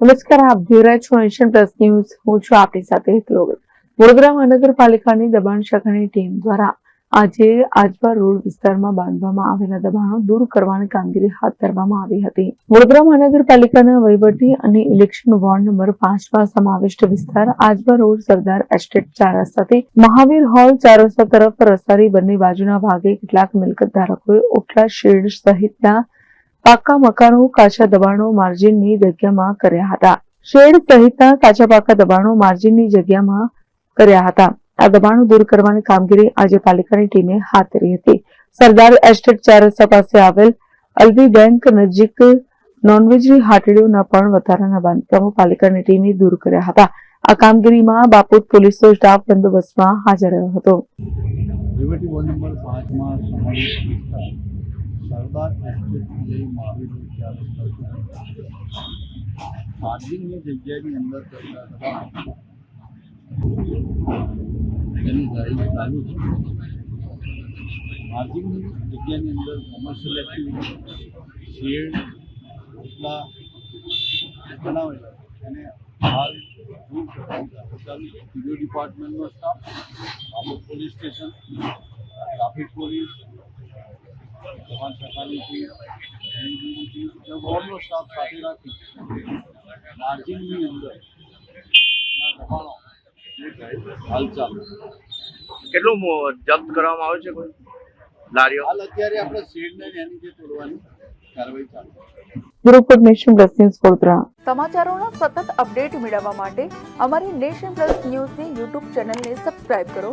નમસ્કાર, આપ જોઈ રહ્યા છો એશિયન પ્લસ ન્યૂઝ. હું છું આપણી સાથે વડોદરા મહાનગરપાલિકાની દબાણ શાખાની ટીમ દ્વારા આજે આજવા રોડ વિસ્તારમાં બાંધવામાં આવેલા દબાણો દૂર કરવાની કામગીરી હાથ ધરવામાં આવી હતી. વડોદરા મહાનગરપાલિકાના વહીવટી અને ઇલેક્શન વોર્ડ નંબર પાંચમાં સમાવિષ્ટ વિસ્તાર આજવા રોડ સરદાર એસ્ટેટ ચાર મહાવીર હોલ ચાર રસ્તા તરફ રસ્તાની બંને બાજુના ભાગે કેટલાક મિલકત ધારકોએ ઓટલા શેડ સહિતના પાકા મકાનો, કાચા દબાણો માર્જિનની જગ્યામાં કર્યા હતા. શેડ સહિતના કાચા પાકા દબાણો માર્જિનની જગ્યામાં કર્યા હતા. આ દબાણો દૂર કરવાની કામગીરી આજે પાલિકાની ટીમે હાથ ધરી હતી. સરદાર એસ્ટેટ ચાર રસ્તા પાસે આવેલ અલવી બેંક નજીક નોનવેજની હાટડીઓના પણ વધારાના બાંધકામો પાલિકાની ટીમે દૂર કર્યા હતા. આ કામગીરીમાં બાપુત પોલીસનો સ્ટાફ બંદોબસ્તમાં હાજર રહ્યો હતો. વહીવટી વોર્ડ નંબર પાંચમાં સમાવેશ વિસ્તાર સરદાર એસ્ટેટથી લઈ મહાવીર રોડ ચાર રસ્તા સુધી માર્જિનની જગ્યાની અંદર કરતા દબાણ તેની ગાડી ચાલુ છે માર્જિનની જગ્યાની અંદર કોમર્શિયલ એક્ટિવિટી શેડ ઓટલા બનાવેલા એને હાલ દૂર કરવાનું કાર્ય ચાલુ છે પીડીઓ ડિપાર્ટમેન્ટનો સ્ટાફ બાબત પોલીસ સ્ટેશન ટ્રાફિક પોલીસ દબાણ શાખાની ટીમ વોર્ડનો સ્ટાફ સાથે રાખી માર્જિનની અંદર દબાણો. કેટલું જપ્ત કરવામાં આવે છે કોઈ? લારીઓ? હાલ અત્યારે આપણે શેડને ને એની જે તોડવાની કાર્યવાહી ચાલુ છે. Group nation plus news Vadodara. સમાચારોના સતત અપડેટ મેળવવા માટે અમારી નેશન પ્લસ ન્યૂઝની યુટ્યુબ ચેનલને સબસ્ક્રાઇબ કરો.